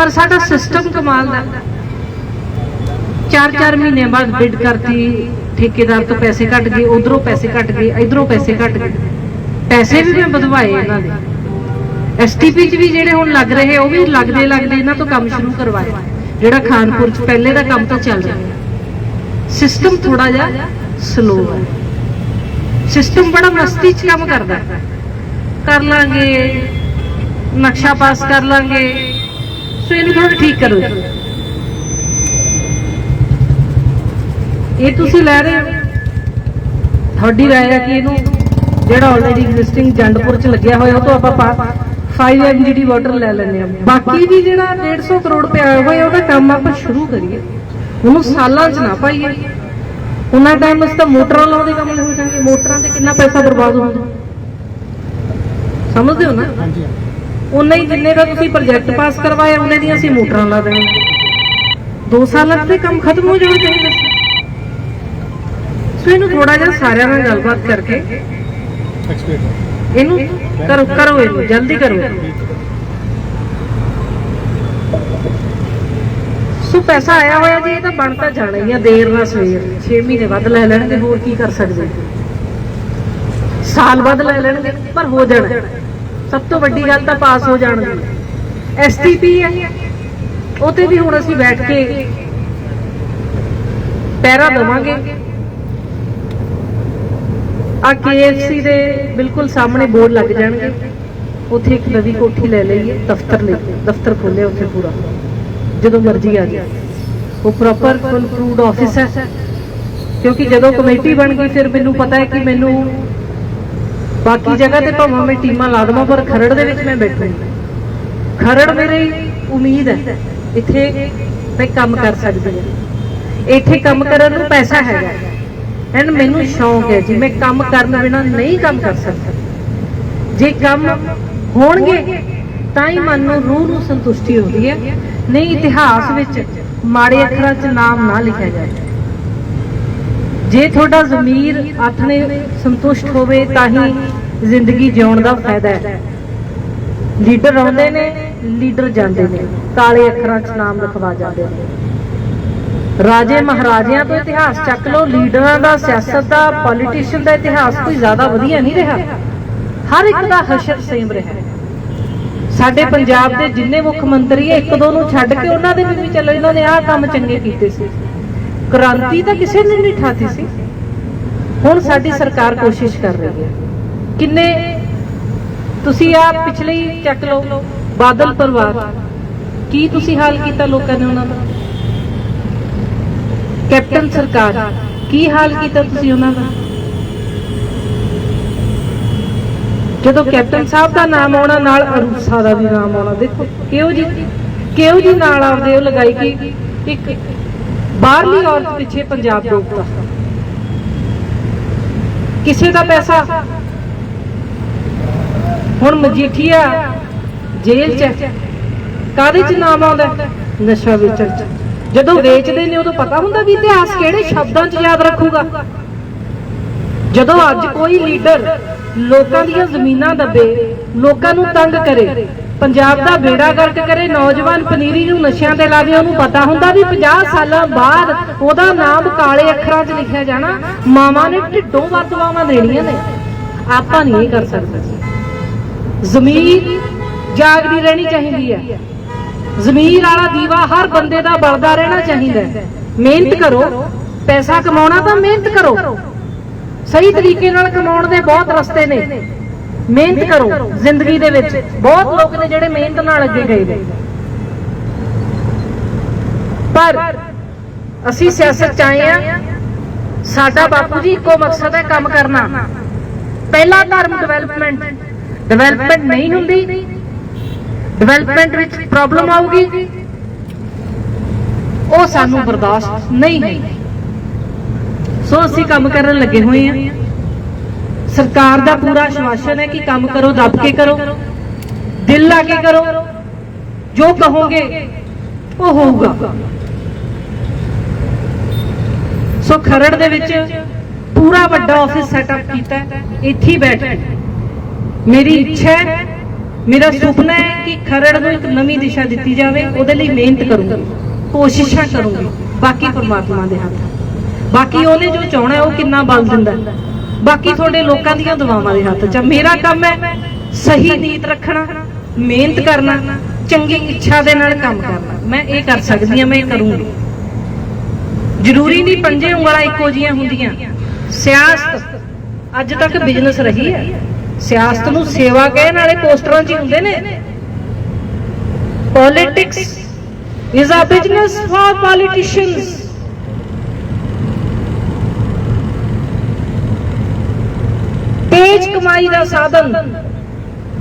ਪਰ ਸਾਡਾ ਸਿਸਟਮ ਕਮਾਲ ਦਾ। ਚਾਰ ਚਾਰ ਮਹੀਨੇ ਬਾਅਦ ਬਿਡ ਕਰਤੀ, ਠੇਕੇਦਾਰ ਤੋਂ ਪੈਸੇ ਕੱਟ ਗਏ ਉਧਰੋਂ ਪੈਸੇ ਕੱਟ ਗਏ ਇਧਰੋਂ ਪੈਸੇ ਕੱਟ ਗਏ ਪੈਸੇ ਵੀ ਮੈਂ ਵਧਵਾਏ ਇਹਨਾਂ ਦੇ। ਐਸਟੀਪੀ ਚ ਵੀ ਜਿਹੜੇ ਹੁਣ ਲੱਗ ਰਹੇ, ਉਹ ਵੀ ਲੱਗਦੇ ਲੱਗਦੇ ਇਹਨਾਂ ਤੋਂ ਕੰਮ ਸ਼ੁਰੂ ਕਰਵਾਇਆ ਜਿਹੜਾ ਖਾਨਪੁਰ ਚ ਪਹਿਲੇ ਦਾ ਕੰਮ ਤਾਂ ਚੱਲ ਰਿਹਾ। ਸਿਸਟਮ ਥੋੜਾ ਜਿਹਾ ਸਲੋ ਹੈ। ਸਿਸਟਮ ਬੜਾ ਮਸਤੀ ਚ ਕੰਮ ਕਰਦਾ। ਕਰ ਲਾਂਗੇ, ਨਕਸ਼ਾ ਪਾਸ ਕਰ ਲਾਂਗੇ। ਸੋ ਇਹਨੂੰ ਥੋੜਾ ਠੀਕ ਕਰੋ। ਇਹ ਤੁਸੀਂ ਲੈ ਰਹੇ ਹੋ। ਤੁਹਾਡੀ ਰਾਏ ਹੈ ਕਿ ਇਹਨੂੰ ਜਿਹੜਾ ਆਲਰੇਡੀ ਐਗਜ਼ਿਸਟਿੰਗ ਜੰਡਪੁਰ ਚ ਲੱਗਿਆ ਹੋਇਆ, ਉਹ ਤੋਂ ਆਪਾਂ 5 ਐਮਜੀਡੀ ਵਾਟਰ ਲੈ ਲੈਂਦੇ ਆ ਬਾਕੀ ਵੀ ਜਿਹੜਾ 150 ਕਰੋੜ ਪਿਆ ਹੋਇਆ, ਉਹਦਾ ਕੰਮ ਆਪਾਂ ਸ਼ੁਰੂ ਕਰੀਏ। ਉਹਨੂੰ ਸਾਲਾਂ ਚ ਨਾ ਪਾਈਏ। ਉਹਨਾਂ ਟਾਈਮ ਉਸ ਤਾਂ ਮੋਟਰਾਂ ਲਾਉਂਦੇ ਕੰਮ ਹੋ ਜਾਣਗੇ। ਮੋਟਰਾਂ ਤੇ ਕਿੰਨਾ ਪੈਸਾ ਬਰਬਾਦ ਹੁੰਦਾ ਸਮਝਦੇ ਹੋ ਨਾ? ਹਾਂਜੀ। ਉਨਾ ਹੀ ਜਿੰਨੇ ਦਾ ਤੁਸੀਂ ਪ੍ਰੋਜੈਕਟ ਪਾਸ ਕਰਵਾਇਆ ਉਹਨੇ ਦੀਆਂ ਅਸੀਂ ਮੋਟਰਾਂ ਲਾ ਦੇਣੀ ਦੋ ਸਾਲਾਂ 'ਚ ਕੰਮ ਖਤਮ ਹੋ ਜਾਣਾ ਚਾਹੀਦਾ ਸੀ। ਸੋ ਇਹਨੂੰ ਥੋੜਾ ਜਿਹਾ ਸਾਰਿਆਂ ਨਾਲ ਗੱਲਬਾਤ ਕਰਕੇ ਇਹਨੂੰ ਕਰੋ ਕਰੋ ਇਹਨੂੰ ਜਲਦੀ ਕਰੋ ਸੋ ਪੈਸਾ ਆਇਆ ਹੋਇਆ ਜੀ ਇਹ ਤਾਂ ਬਣ ਤਾਂ ਜਾਣਾ ਹੀ ਆ ਦੇਰ ਨਾਲ ਸਵੇਰ। 6 ਮਹੀਨੇ ਵੱਧ ਲੈ ਲੈਣਗੇ ਹੋਰ ਕੀ ਕਰ ਸਕਦੇ? ਸਾਲ ਵੱਧ ਲੈ ਲੈਣਗੇ ਪਰ ਹੋ ਜਾਣਾ। ਸਭ ਤੋਂ ਵੱਡੀ ਗੱਲ ਤਾਂ ਪਾਸ ਹੋ ਜਾਣ ਦੀ। ਐਸਟੀਪੀ ਹੈ। ਉਹ ਵੀ ਹੁਣ ਅਸੀਂ ਬੈਠ ਕੇ ਪੈਰਾ ਦਵਾਂਗੇ। ਆ ਕੇਐਫਸੀ ਦੇ ਬਿਲਕੁਲ ਸਾਹਮਣੇ ਬੋਰਡ ਲੱਗ ਜਾਣਗੇ। ਉੱਥੇ ਇੱਕ ਨਵੀਂ ਕੋਠੀ ਲੈ ਲਈਏ, ਦਫ਼ਤਰ ਲਈ। ਦਫ਼ਤਰ ਖੋਲੇ ਉੱਥੇ ਪੂਰਾ। ਜਦੋਂ ਮਰਜ਼ੀ ਆ ਜਾਏ ਉਹ ਪ੍ਰੋਪਰ ਫੁੱਲ ਫਰੂਡ ਆਫਿਸ ਹੈ। ਕਿਉਂਕਿ ਜਦੋਂ ਕਮੇਟੀ ਬਣ ਗਈ, ਫਿਰ ਮੈਨੂੰ ਪਤਾ ਹੈ ਕਿ ਮੈਨੂੰ ਬਾਕੀ ਜਗ੍ਹਾ ਤੇ ਭਾਵੇਂ ਮੈਂ ਟੀਮਾਂ ਲਾ ਦੇਵਾਂ, ਪਰ ਖਰੜ ਦੇ ਵਿੱਚ ਮੈਂ ਬੈਠੂੰਗੀ ਖਰੜ ਮੇਰੇ ਉਮੀਦ ਹੈ। ਇੱਥੇ ਮੈਂ ਕੰਮ ਕਰ ਸਕਦੀ ਹਾਂ। ਇੱਥੇ ਕੰਮ ਕਰਨ ਨੂੰ ਪੈਸਾ ਹੈਗਾ ਐਂਡ ਮੈਨੂੰ ਸ਼ੌਂਕ ਹੈ ਜੀ, ਮੈਂ ਕੰਮ ਕਰਨ ਬਿਨਾ ਨਹੀਂ ਕੰਮ ਕਰ ਸਕਦਾ। ਜੇ ਕੰਮ ਹੋਣਗੇ, ਤਾਂ ਹੀ ਮਨ ਨੂੰ, ਰੂਹ ਨੂੰ ਸੰਤੁਸ਼ਟੀ ਹੁੰਦੀ ਹੈ। ਨਹੀਂ, ਇਤਿਹਾਸ ਵਿੱਚ ਮਾੜੇ ਅੱਖਰਾਂ 'ਚ ਨਾਮ ਨਾ ਲਿਖਿਆ ਜਾਏ ਜੇ ਤੁਹਾਡਾ ਜ਼ਮੀਰ ਆਥਣੇ ਸੰਤੁਸ਼ਟ ਹੋਵੇ, ਤਾਂ ਹੀ ਜ਼ਿੰਦਗੀ ਜਿਉਣ ਦਾ ਫਾਇਦਾ ਹੈ। ਲੀਡਰ ਆਉਂਦੇ ਨੇ, ਲੀਡਰ ਜਾਂਦੇ ਨੇ। ਕਾਲੇ ਅੱਖਰਾਂ 'ਚ ਨਾਮ ਲਿਖਵਾ ਜਾਂਦੇ ਨੇ। ਰਾਜੇ ਮਹਾਰਾਜਿਆਂ ਤੋਂ ਇਤਿਹਾਸ ਚੱਕ ਲਓ, ਲੀਡਰਾਂ ਦਾ, ਸਿਆਸਤ ਦਾ ਪੋਲੀਟੀਸ਼ੀਅਨ ਦਾ ਇਤਿਹਾਸ ਕੋਈ ਜ਼ਿਆਦਾ ਵਧੀਆ ਨਹੀਂ ਰਿਹਾ। ਹਰ ਇੱਕ ਦਾ ਹਸ਼ਰ ਸੇਮ ਰਿਹਾ। ਸਾਡੇ ਪੰਜਾਬ ਦੇ ਜਿੰਨੇ ਮੁੱਖ ਮੰਤਰੀ ਹੈ ਇੱਕ ਦੋ ਨੂੰ ਛੱਡ ਕੇ ਉਹਨਾਂ ਦੇ ਵੀ ਚਲੋ ਇਹਨਾਂ ਨੇ ਆਹ ਕੰਮ ਚੰਗੇ ਕੀਤੇ ਸੀ। ਕ੍ਰਾਂਤੀ ਤਾਂ ਕਿਸੇ ਨੇ ਨਹੀਂ ਠਾਤੀ ਸੀ। ਹੁਣ ਸਾਡੀ ਸਰਕਾਰ ਕੋਸ਼ਿਸ਼ ਕਰ ਰਹੀ ਹੈ। ਕਿੰਨੇ ਤੁਸੀਂ ਆ ਪਿਛਲੇ ਹੀ ਚੱਕ ਲਓ, ਬਾਦਲ ਪਰਿਵਾਰ। ਕੀ ਤੁਸੀਂ ਹਾਲ ਕੀਤਾ ਲੋਕਾਂ ਨੇ ਉਹਨਾਂ ਦਾ? ਕੈਪਟਨ ਸਰਕਾਰ, ਕੀ ਹਾਲ ਕੀਤਾ ਤੁਸੀਂ ਉਹਨਾਂ ਦਾ? ਜਦੋਂ ਕੈਪਟਨ ਸਾਹਿਬ ਦਾ ਨਾਮ ਆਉਣਾ, ਨਾਲ ਅਰੂਸਾ ਦਾ ਵੀ ਨਾਮ ਆਉਣਾ, ਦੇਖੋ ਕਿਉਂ ਜੀ ਕਿਉਂ ਜੀ ਨਾਲ ਆਪਦੇ ਉਹ ਲਗਾਈ ਕਿ ਇੱਕ ਬਾਹਰਲੀ ਔਰਤ ਪਿੱਛੇ ਪੰਜਾਬ ਡੋਬਦਾ ਕਿਸੇ ਦਾ ਪੈਸਾ ਹੁਣ ਮਜੀਠੀਆ ਜੇਲ੍ਹ ਚ ਹੈ। ਕਾਹਦੇ ਚ ਨਾਮ ਆਉਂਦਾ? ਨਸ਼ਾ ਵੇਚਣ ਚ। ਜਦੋਂ ਵੇਚਦੇ ਨੇ, ਉਦੋਂ ਪਤਾ ਹੁੰਦਾ ਵੀ ਇਤਿਹਾਸ ਕਿਹੜੇ ਸ਼ਬਦਾਂ ਚ ਯਾਦ ਰੱਖੂਗਾ। ਜਦੋਂ ਅੱਜ ਕੋਈ ਲੀਡਰ ਲੋਕਾਂ ਦੀਆਂ ਜ਼ਮੀਨਾਂ ਦੱਬੇ, ਲੋਕਾਂ ਨੂੰ ਤੰਗ ਕਰੇ, ਪੰਜਾਬ ਦਾ ਬੇੜਾ ਗਰਕ ਕਰੇ, ਨੌਜਵਾਨ ਪਨੀਰੀ ਨੂੰ ਨਸ਼ਿਆਂ ਤੇ ਲਾਵੇ, ਉਹਨੂੰ ਪਤਾ ਹੁੰਦਾ ਵੀ 50 ਸਾਲਾਂ ਬਾਅਦ ਉਹਦਾ ਨਾਮ ਕਾਲੇ ਅੱਖਰਾਂ 'ਚ ਲਿਖਿਆ ਜਾਣਾ, ਮਾਵਾਂ ਨੇ ਢਿੱਡੋਂ ਵਰਦਵਾਵਾਂ ਦੇਣੀਆਂ ਨੇ। ਆਪਾਂ ਨਹੀਂ ਇਹ ਕਰ ਸਕਦੇ। ਜ਼ਮੀਰ ਜਾਗਦੀ ਰਹਿਣੀ ਚਾਹੀਦੀ ਹੈ। ਜ਼ਮੀਰ ਵਾਲਾ ਦੀਵਾ ਹਰ ਬੰਦੇ ਦਾ ਬਲਦਾ ਰਹਿਣਾ ਚਾਹੀਦਾ ਹੈ। ਮਿਹਨਤ ਕਰੋ, ਪੈਸਾ ਕਮਾਉਣਾ ਤਾਂ ਮਿਹਨਤ ਕਰੋ। ਸਹੀ ਤਰੀਕੇ ਨਾਲ ਕਮਾਉਣ ਦੇ ਬਹੁਤ ਰਸਤੇ ਨੇ। ਮਿਹਨਤ ਕਰੋ, ਜ਼ਿੰਦਗੀ ਦੇ ਵਿੱਚ। ਬਹੁਤ ਲੋਕ ਨੇ ਜਿਹੜੇ ਮਿਹਨਤ ਨਾਲ ਅੱਗੇ ਗਏ ਨੇ। ਪਰ ਅਸੀਂ ਸਿਆਸਤ ਚ ਆਏ ਆ ਸਾਡਾ ਬਾਪੂ ਜੀ ਇੱਕੋ ਮਕਸਦ ਹੈ ਕੰਮ ਕਰਨਾ। ਪਹਿਲਾ ਧਰਮ ਡਿਵੈਲਪਮੈਂਟ ਡਿਵੈਲਪਮੈਂਟ ਨਹੀਂ ਹੁੰਦੀ। ਡਿਵੈਲਪਮੈਂਟ ਵਿੱਚ ਪ੍ਰੋਬਲਮ ਆਊਗੀ। ਉਹ ਸਾਨੂੰ ਬਰਦਾਸ਼ਤ ਨਹੀਂ ਹੈ ਸੋ ਅਸੀਂ ਕੰਮ ਕਰਨ ਲੱਗੇ ਹੋਏ ਹਾਂ। ਸਰਕਾਰ ਦਾ ਪੂਰਾ ਆਸ਼ਵਾਸਨ ਹੈ ਕਿ ਕੰਮ ਕਰੋ, ਦੱਬ ਕੇ ਕਰੋ। ਦਿਲ ਲਾ ਕੇ ਕਰੋ। ਜੋ ਕਹੋਗੇ, ਉਹ ਹੋਊਗਾ। ਸੋ ਖਰੜ ਦੇ ਵਿੱਚ ਪੂਰਾ ਵੱਡਾ ਆਫਿਸ ਸੈਟਅਪ ਕੀਤਾ ਇੱਥੇ ਹੀ ਬੈਠ ਕੇ। ਮੇਰੀ ਇੱਛਾ ਹੈ, ਮੇਰਾ ਸੁਪਨਾ ਹੈ ਕਿ ਖਰੜ ਨੂੰ ਇੱਕ ਨਵੀਂ ਦਿਸ਼ਾ ਦਿੱਤੀ ਜਾਵੇ, ਉਹਦੇ ਲਈ ਮਿਹਨਤ ਕਰੂੰਗੀ, ਕੋਸ਼ਿਸ਼ਾਂ ਕਰੂੰਗੀ, ਬਾਕੀ ਪਰਮਾਤਮਾ ਦੇ ਹੱਥ। ਬਾਕੀ ਉਹਨੇ ਜੋ ਚਾਹਣਾ ਉਹ ਕਿੰਨਾ ਬਲ ਦਿੰਦਾ ਬਾਕੀ ਤੁਹਾਡੇ ਲੋਕਾਂ ਦੀਆਂ ਦੁਆਵਾਂ ਦੇ ਹੱਥ। 'ਚ ਮੇਰਾ ਕੰਮ ਹੈ ਸਹੀ ਨੀਤ ਰੱਖਣਾ, ਮਿਹਨਤ ਕਰਨਾ, ਚੰਗੀ ਇੱਛਾ ਦੇ ਨਾਲ ਕੰਮ ਕਰਨਾ। ਮੈਂ ਇਹ ਕਰ ਸਕਦੀ ਹਾਂ, ਮੈਂ ਇਹ ਕਰੂੰਗੀ। ਜ਼ਰੂਰੀ ਨਹੀਂ ਪੰਜੇ ਉਂਗਲਾਂ ਇੱਕੋ ਜੀਆਂ ਹੁੰਦੀਆਂ। ਸਿਆਸਤ ਅੱਜ ਤੱਕ ਬਿਜ਼ਨਸ ਰਹੀ ਹੈ। ਸਿਆਸਤ ਨੂੰ ਸੇਵਾ ਕਹਿਣ ਵਾਲੇ ਪੋਸਟਰਾਂ 'ਚ ਹੁੰਦੇ ਨੇ। Politics is a business for politicians ਤੇਜ ਕਮਾਈ ਦਾ ਸਾਧਨ।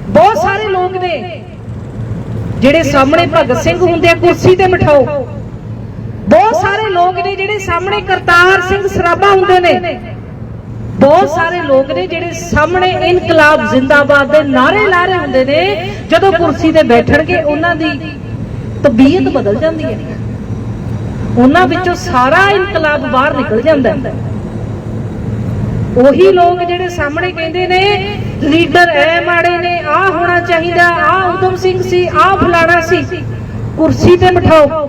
ਬਹੁਤ ਸਾਰੇ ਲੋਕ ਨੇ, ਜਿਹੜੇ ਸਾਹਮਣੇ ਭਗਤ ਸਿੰਘ ਹੁੰਦੇ ਆ, ਕੁਰਸੀ ਤੇ ਬਿਠਾਓ। ਬਹੁਤ ਸਾਰੇ ਲੋਕ ਨੇ ਜਿਹੜੇ ਸਾਹਮਣੇ ਕਰਤਾਰ ਸਿੰਘ ਸਰਾਭਾ ਹੁੰਦੇ ਨੇ। ਬਹੁਤ ਸਾਰੇ ਲੋਕ ਨੇ ਜਿਹੜੇ ਸਾਹਮਣੇ ਇਨਕਲਾਬ ਜ਼ਿੰਦਾਬਾਦ ਦੇ ਨਾਰੇ ਲਾ ਰਹੇ ਹੁੰਦੇ ਨੇ, ਜਦੋਂ ਕੁਰਸੀ ਤੇ ਬੈਠਣਗੇ, ਉਹਨਾਂ ਦੀ ਤਬੀਅਤ ਬਦਲ ਜਾਂਦੀ ਹੈ। ਉਹਨਾਂ ਵਿੱਚੋਂ ਸਾਰਾ ਇਨਕਲਾਬ ਬਾਹਰ ਨਿਕਲ ਜਾਂਦਾ ਹੈ। ਉਹੀ ਲੋਕ ਜਿਹੜੇ ਸਾਹਮਣੇ ਕਹਿੰਦੇ ਨੇ, ਲੀਡਰ ਐ ਮਾੜੇ ਨੇ ਆ ਹੋਣਾ ਚਾਹੀਦਾ ਆ ਉਦਮ ਸਿੰਘ ਸੀ ਆ ਫਲਾਣਾ ਸੀ, ਕੁਰਸੀ ਤੇ ਬਿਠਾਓ।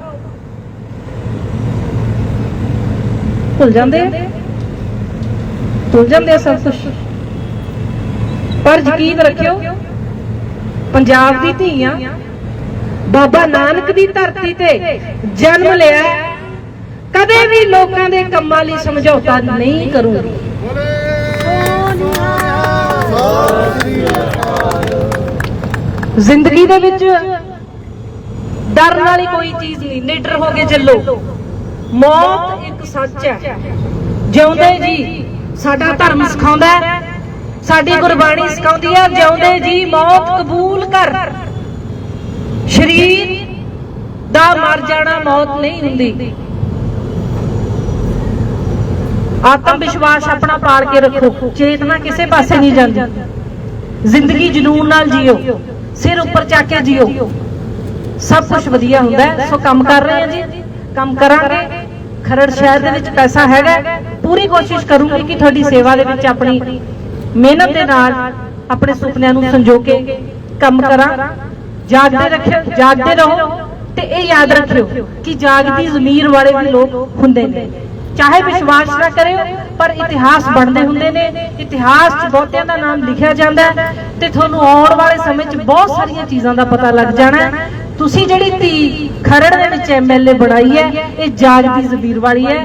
ਭੁੱਲ ਜਾਂਦੇ ਆ। ਭੁੱਲ ਜਾਂਦੇ ਆ ਸਭ ਕੁਝ ਪਰ ਯਕੀਨ ਰੱਖਿਓ ਪੰਜਾਬ ਦੀ ਧੀਆਂ ਬਾਬਾ ਨਾਨਕ ਦੀ ਧਰਤੀ ਤੇ ਜਨਮ ਲਿਆ। ਕਦੇ ਵੀ ਲੋਕਾਂ ਦੇ ਕੰਮਾਂ ਲਈ ਸਮਝੌਤਾ ਨਹੀਂ ਕਰੂੰਗੀ ਜ਼ਿੰਦਗੀ ਦੇ ਵਿੱਚ ਡਰਨ ਵਾਲੀ ਕੋਈ ਚੀਜ਼ ਨਹੀਂ। ਨਿਡਰ ਹੋ ਕੇ ਚੱਲੋ। ਮੌਤ ਇੱਕ ਸੱਚ ਹੈ। ਜਿਉਂਦੇ ਜੀ। ਸਾਡਾ ਧਰਮ ਸਿਖਾਉਂਦਾ ਹੈ। ਸਾਡੀ ਗੁਰਬਾਣੀ ਸਿਖਾਉਂਦੀ ਹੈ। ਜਿਉਂਦੇ ਜੀ ਮੌਤ ਕਬੂਲ ਕਰ। ਸ਼ਰੀਰ ਦਾ ਮਰ ਜਾਣਾ ਮੌਤ ਨਹੀਂ ਹੁੰਦੀ। ਆਤਮ ਵਿਸ਼ਵਾਸ ਆਪਣਾ ਪਾਲ ਕੇ ਰੱਖੋ। ਚੇਤਨਾ ਕਿਸੇ ਪਾਸੇ ਨਹੀਂ ਜਾਂਦੀ। ਜ਼ਿੰਦਗੀ ਜਨੂਨ ਨਾਲ ਜੀਓ। ਸਿਰ ਉੱਪਰ ਚੱਕ ਕੇ ਜੀਓ। ਸਭ ਕੁਝ ਵਧੀਆ ਹੁੰਦਾ। ਸੋ ਕੰਮ ਕਰ ਰਹੇ ਹਾਂ ਜੀ। ਕੰਮ ਕਰਾਂਗੇ। ਖਰੜ ਸ਼ਹਿਰ ਦੇ ਵਿੱਚ ਪੈਸਾ ਹੈਗਾ। ਪੂਰੀ ਕੋਸ਼ਿਸ਼ ਕਰੂੰਗੀ ਕਿ ਤੁਹਾਡੀ ਸੇਵਾ ਦੇ ਵਿੱਚ ਆਪਣੀ ਮਿਹਨਤ ਦੇ ਨਾਲ ਆਪਣੇ ਸੁਪਨਿਆਂ ਨੂੰ ਸੰਜੋ ਕੇ ਕੰਮ ਕਰਾਂ, ਜਾਗਦੇ ਰੱਖਿਓ, ਜਾਗਦੇ ਰਹੋ ਤੇ ਇਹ ਯਾਦ ਰੱਖਿਓ ਕਿ ਜਾਗਦੀ ਜ਼ਮੀਰ ਵਾਲੇ ਵੀ ਲੋਕ ਹੁੰਦੇ ਨੇ। ਚਾਹੇ ਵਿਸ਼ਵਾਸ ਨਾ ਕਰਿਓ, ਪਰ ਇਤਿਹਾਸ ਬਣਦੇ ਹੁੰਦੇ ਨੇ। ਇਤਿਹਾਸ 'ਚ ਬਹੁਤਿਆਂ ਦਾ ਨਾਮ ਲਿਖਿਆ ਜਾਂਦਾ ਤੇ ਤੁਹਾਨੂੰ ਆਉਣ ਵਾਲੇ ਸਮੇਂ 'ਚ ਬਹੁਤ ਸਾਰੀਆਂ ਚੀਜ਼ਾਂ ਦਾ ਪਤਾ ਲੱਗ ਜਾਣਾ ਤੁਸੀਂ ਜਿਹੜੀ ਧੀ ਖਰੜ ਦੇ ਵਿੱਚ ਐਮਐਲਏ ਬਣਾਈ ਹੈ, ਇਹ ਜਾਗਦੀ ਜ਼ਮੀਰ ਵਾਲੀ ਹੈ।